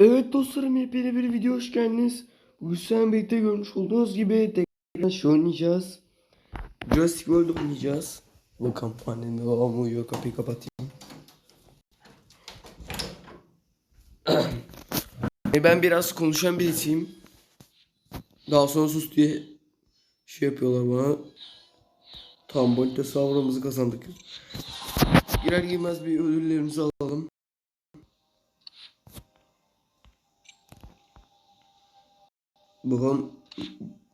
Evet dostlarım yepyeni bir video hoş geldiniz. Sizlerle birlikte görmüş olduğunuz gibi tekrar şey oynayacağız. Jurassic World oynayacağız. Annem ve babam uyuyor kapıyı kapatayım. E, ben biraz konuşan birisiyim. Daha sonra sus diye şey yapıyorlar bana. Tam bolite savramızı kazandık. Girer girmez bir ödüllerimizi alalım. Babam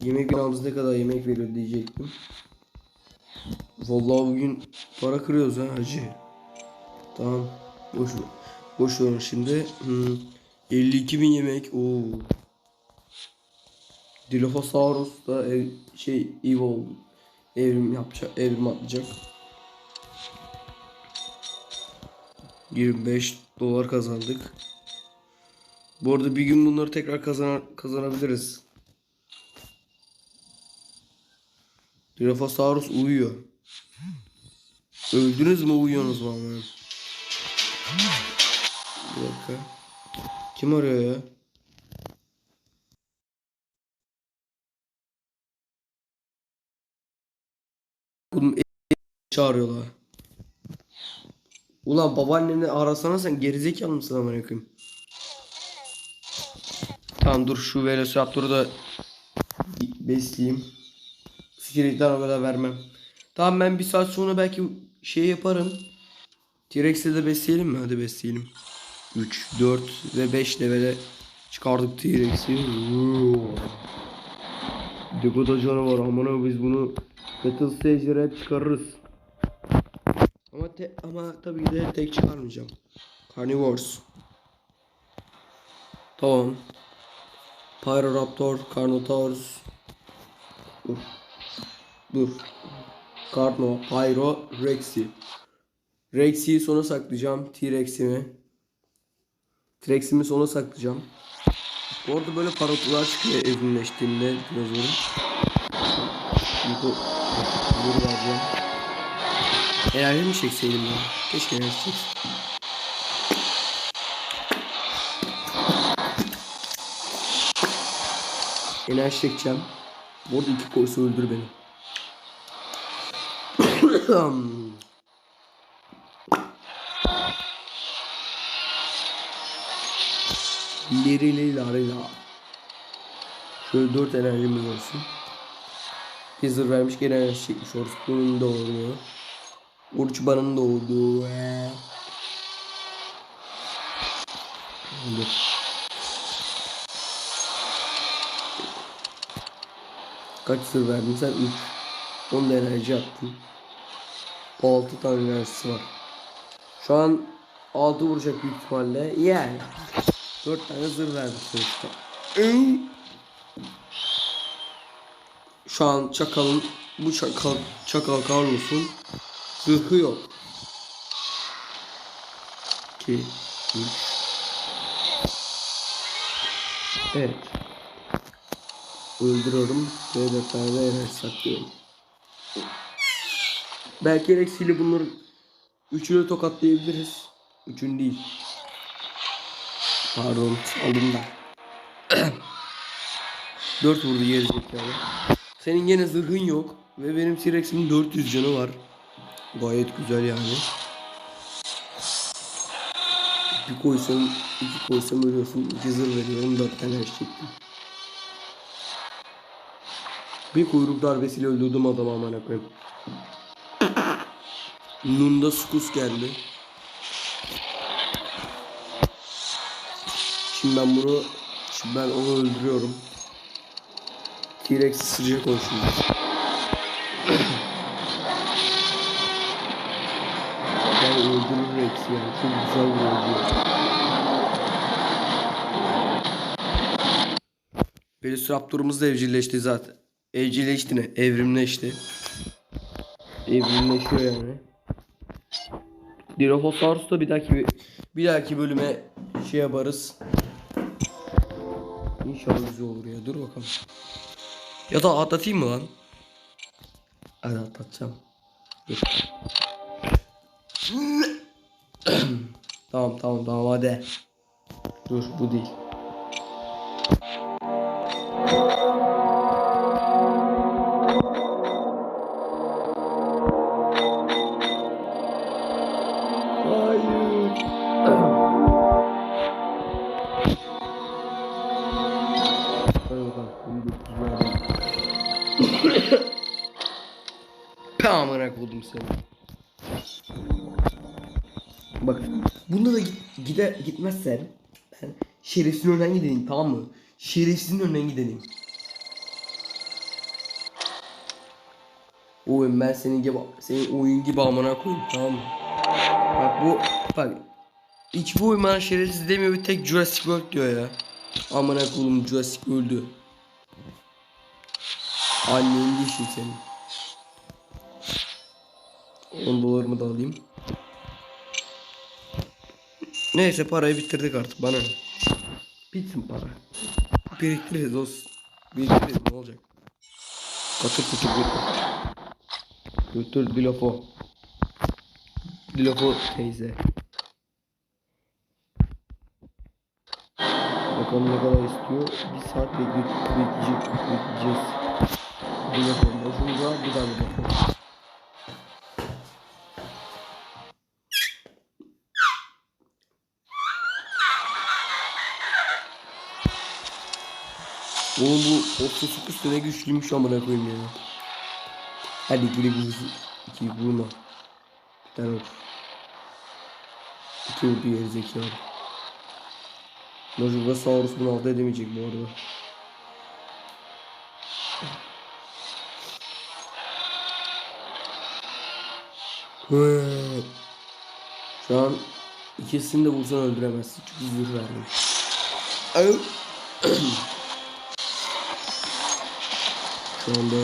yemek binamız ne kadar yemek veriyor diyecektim. Vallahi bugün para kırıyoruz ha hacı. Tamam. Boş ver. Boş ver şimdi. Hmm. 52 bin yemek. Oo. Dilophosaurus da ev, şey evil evrim yapacak, evrim atlayacak. 25 dolar kazandık. Bu arada bir gün bunları tekrar kazan kazanabiliriz. Dilophosaurus uyuyor. Öldünüz mü uyuyorsunuz mu ama? Bir dakika. Kim arıyor ya? Oğlum e- çağırıyorlar. Ulan babaanneni arasana sen gerizekalı mısın amına koyayım? Tamam dur şu Velociraptor'u da besleyeyim. Skeletten o kadar vermem. Tamam ben bir saat sonra belki şey yaparım. T-Rex'i de besleyelim mi? Hadi besleyelim. 3, 4 ve 5 levele çıkardık T-Rex'i. Dekoda canavar amına biz bunu Battle Stage'lere hep çıkarırız. Ama te ama tabii ki de tek çıkarmayacağım. Carnivores. Tamam. Pyroraptor, Carnotaurus. Dur. Dur. Carno, Pyro, Rexy. Rexy'yi sona saklayacağım. T-Rex'imi. T-Rex'imi sona saklayacağım. Bu arada böyle parıltılar çıkıyor evrimleştiğinde dinozorun. Yuko, dur vereceğim. Enerji mi çekseydim ya? Keşke enerji çekseydim. Enerji çekeceğim. Bu arada iki koysa öldür beni. Lirili larila. Şöyle dört enerjimiz olsun. Hazır vermiş gene enerji çekmiş oluruz. Bunun da oluyor. Urç banın doğdu. Dur. Kaç sır verdin sen? 3. 10 da enerji attın. 6 tane enerjisi var. Şu an 6 vuracak büyük ihtimalle. Yani. 4 tane zırh verdi sonuçta. Şu an çakalın bu çakal çakal Carlos'un zırhı yok. 2 3 Evet. Öldürüyorum ve detayda enerji saklıyorum. Belki eksiyle bunları üçünü tokatlayabiliriz. Üçün değil. Pardon aldım da. 4 vurdu gerizekalı. Senin gene zırhın yok ve benim T-Rex'imin 400 canı var. Gayet güzel yani. Bir koysam, iki koysam ölüyorsun. İki zırh veriyorum, dört tane çektim. Bir kuyruk darbesiyle öldürdüm adamı amına koyayım. Nunda Skus geldi. Şimdi ben bunu şimdi ben onu öldürüyorum. T-Rex sıcak olsun. Ben öldürür Rex'i yani. Çok güzel bir öldürüyor. Velociraptor'umuz da evcilleşti zaten. Evcilleşti ne? Evrimleşti. Evrimleşiyor yani. Dilophosaurus da bir dahaki bir dahaki bölüme şey yaparız. İnşallah güzel olur ya. Dur bakalım. Ya da atlatayım mı lan? Hadi atlatacağım. Dur. tamam tamam tamam hadi. Dur bu değil. Amına koydum seni. Bak bunda da git, gide, gitmezsen ben şerefsizin önünden gidelim tamam mı? Şerefsizin önünden gidelim. Oyun ben senin gibi senin oyun gibi amına koyayım tamam mı? Bak bu bak hiç bu oyun bana şerefsiz demiyor bir tek Jurassic World diyor ya. Amına koyayım Jurassic World'ü. Annen değilsin senin. 10 dolarımı da alayım. Neyse parayı bitirdik artık bana? Bitsin para. Biriktiririz olsun. Biriktiririz ne olacak? Katır kutur götür. Götür Dilofo. Dilofo teyze. Bakalım ne kadar istiyor. Bir saat bekleyeceğiz. Dilofo bozulda bir daha Dilofo. Oğlum bu 39 sene güçlüymüş amına koyayım ya. Hadi gri vursu. İki vurma. Bir tane vur. İki vurdu geri zekalı. Mojogasaurus bunu alt edemeyecek bu arada. Şu an ikisini de vursan öldüremezsin çünkü zırh verdim. Şu anda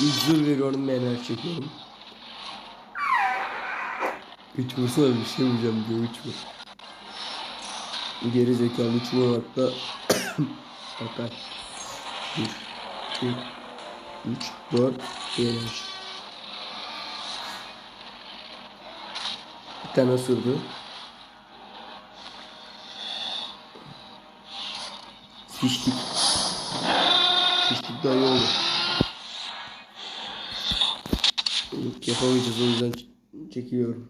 üzür veriyorum ve enerji çekiyorum. Vursa bir şey vuracağım diyor vur. Geri zekalı üç vurmak da Bakar. Bir, iki, üç, dört, bir enerji. Bir tane ısırdı. Sıçtık. Sıçtık daha iyi oldu. Yok yapamayacağız o yüzden çekiyorum.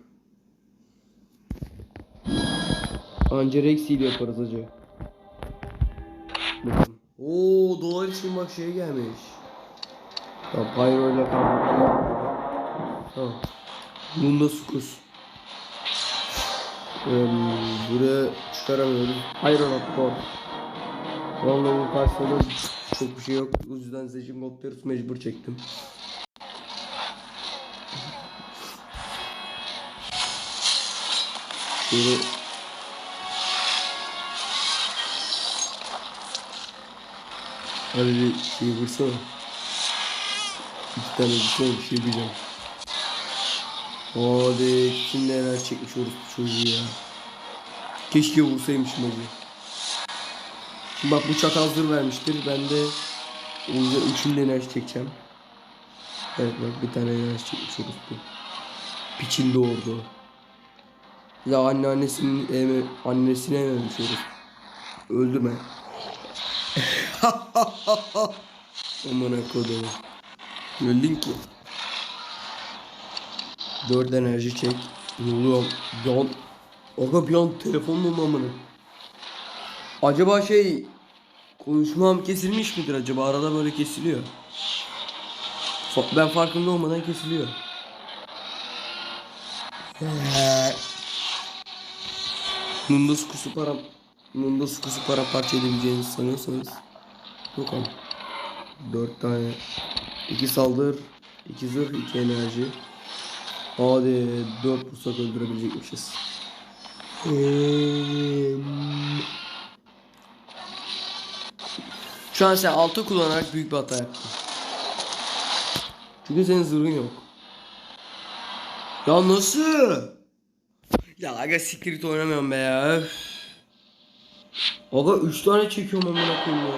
Anca Rex ile yaparız hacı. Bakın. Oo dolar için bak şey gelmiş. Tamam Pyro ile kaldı. Tamam. Bunda sukus. Ee, buraya çıkaramıyoruz. Pyro Raptor. Vallahi karşısında çok bir şey yok. O yüzden Zecin Goldberus mecbur çektim. Şöyle Hadi bir şey vursana. İki tane vursana bir şey diyeceğim. Hadi kimle neler çekmiş orospu çocuğu ya. Keşke vursaymışım acı. Bak bu çakal zırh vermiştir. Ben de üçünde enerji çekeceğim. Evet bak bir tane enerji çekmiş orospu. Piçin doğurdu. Ya anne annesinin eme, annesine ememiş orospu. Öldüm he. Aman kodum. Öldün ki. Dört enerji çek. Ne oluyor? Bir an... Aga bir an telefonla mı amına? Acaba şey... Konuşmam kesilmiş midir acaba? Arada böyle kesiliyor. Ben farkında olmadan kesiliyor. Mundus kusu para Mundus kusu para parça edebileceğinizi sanıyorsanız Yok ama 4 tane 2 saldır 2 zırh 2 enerji Hadi 4 vursak öldürebilecekmişiz Eee, Şu an sen 6 kullanarak büyük bir hata yaptın Çünkü senin zırhın yok Ya nasıl? Ya aga siktir git oynamıyorum be ya. Öf. Aga 3 tane çekiyorum amına koyayım ya.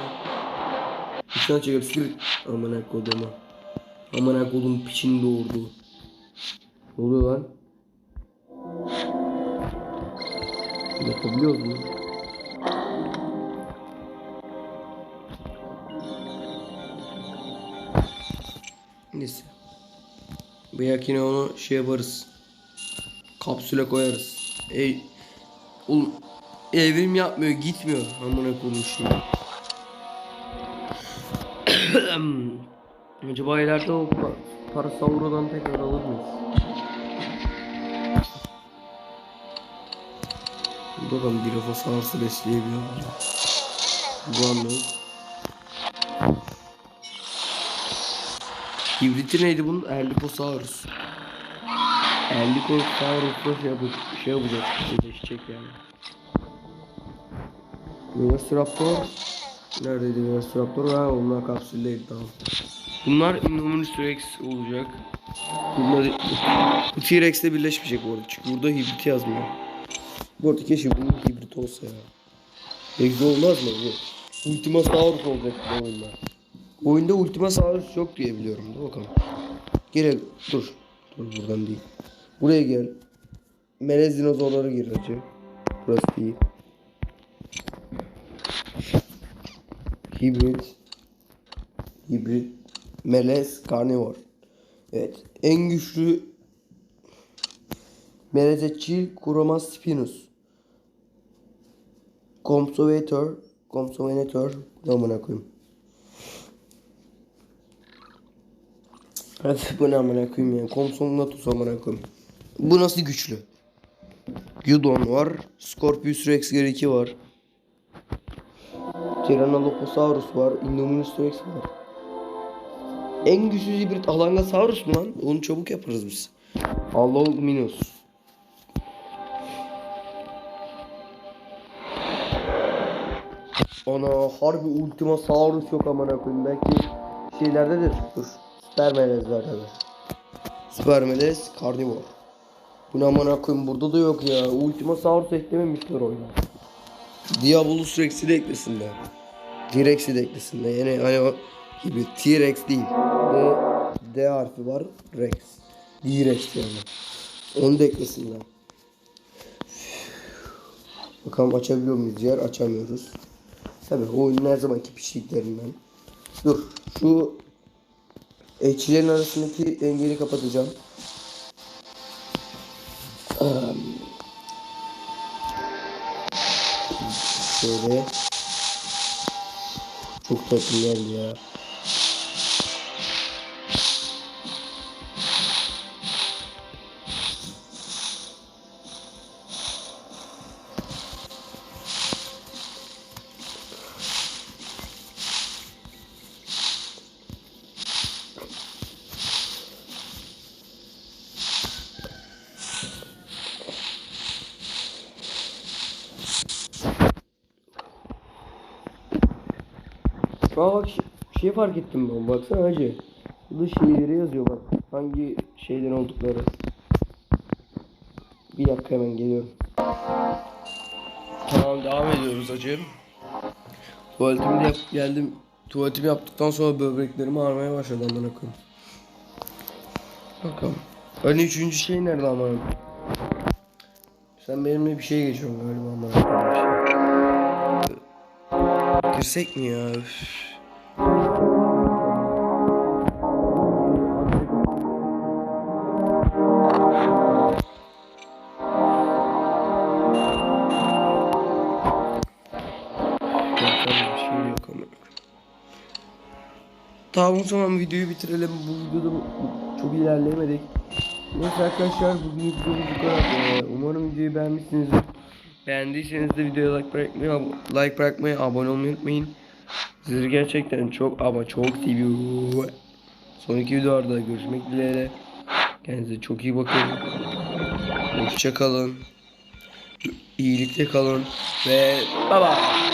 3 tane çekiyorum siktir git. Amına koydum Amına koydum piçini doğurdu. Ne oluyor lan? Yapabiliyoruz mu? Bu yine onu şey yaparız. Kapsüle koyarız. Ey, oğlum evrim yapmıyor, gitmiyor. Amına koyayım şimdi. Acaba ileride o pa- Parasaurus'dan tekrar alır mıyız? Bakalım Dilophosaurus'u besleyebiliyor muyum? Bu anlamda. Hibriti neydi bunun? Erlikosaurus. Erlikosaurus'la şey, yapacak, şey yapacak. Birleşecek yani. Velociraptor. Neredeydi Velociraptor? Ha onlar kapsüldeydi tamam. Bunlar Indominus Rex olacak. Bunlar bu T-Rex'le birleşmeyecek bu arada. Çünkü burada hibrit yazmıyor. Bu arada keşke bunun hibrit olsa ya. Güzel olmaz mı bu? Ultimasaurus olacak bu oyunda. Oyunda Ultimasaurus yok diye biliyorum. Dur bakalım. Gel dur. Dur buradan değil. Buraya gel. Melez dinozorları gir acı. Burası değil. Hibrit. Hibrit. Melez karnivor. Evet. En güçlü Melezetçil Kuromas spinus. Compsovator. Compsovator. Amına koyayım. Hadi bu ne amına koyayım ya. Compsognathus amına koyayım. Bu nasıl güçlü? Gudon var. Scorpius Rex G2 var. Tyrannosaurus var. Indominus Rex var. En güçlü hibrit Alangasaurus mu lan? Onu çabuk yaparız biz. Allominus. Ana harbi Ultimasaurus yok amına koyayım. Belki şeylerdedir. Dur. Spermelezlerde de. Spermelez karnivor. Bu ne amına koyayım burada da yok ya. Ultimasaurus eklememişler oyuna. Diabolus Rex'i de eklesinler. T-Rex'i de eklesinler. Yani hani o gibi T-Rex değil. D, D harfi var. Rex. D-Rex yani. Onu da eklesinler. Bakalım açabiliyor muyuz yer? Açamıyoruz. Tabii oyunun her zamanki pişliklerinden. Dur. Şu eşçilerin arasındaki dengeyi kapatacağım. Şöyle. Çok tatlı geldi ya. Aa bak şey fark ettim ben. Baksana hacı. Burada şeyleri yazıyor bak. Hangi şeyden oldukları. Bir dakika hemen geliyorum. Tamam devam ediyoruz hacı. Tuvaletimi de yap geldim. Tuvaletimi yaptıktan sonra böbreklerim ağrımaya başladı amına koyayım. Bakalım. Hani üçüncü şey nerede amına? Sen benimle bir şey geçiyorsun galiba amına şey. Girsek mi ya? Üf. Tamam o zaman videoyu bitirelim. Bu videoda çok ilerleyemedik. Neyse arkadaşlar bugün videomuz bu kadar. Ee, Umarım videoyu beğenmişsinizdir. Beğendiyseniz de videoya like bırakmayı, like bırakmayı, abone olmayı unutmayın. Sizleri gerçekten çok ama çok seviyorum. Sonraki videolarda görüşmek dileğiyle. Kendinize çok iyi bakın. Hoşça kalın. İyilikte kalın ve bye bye.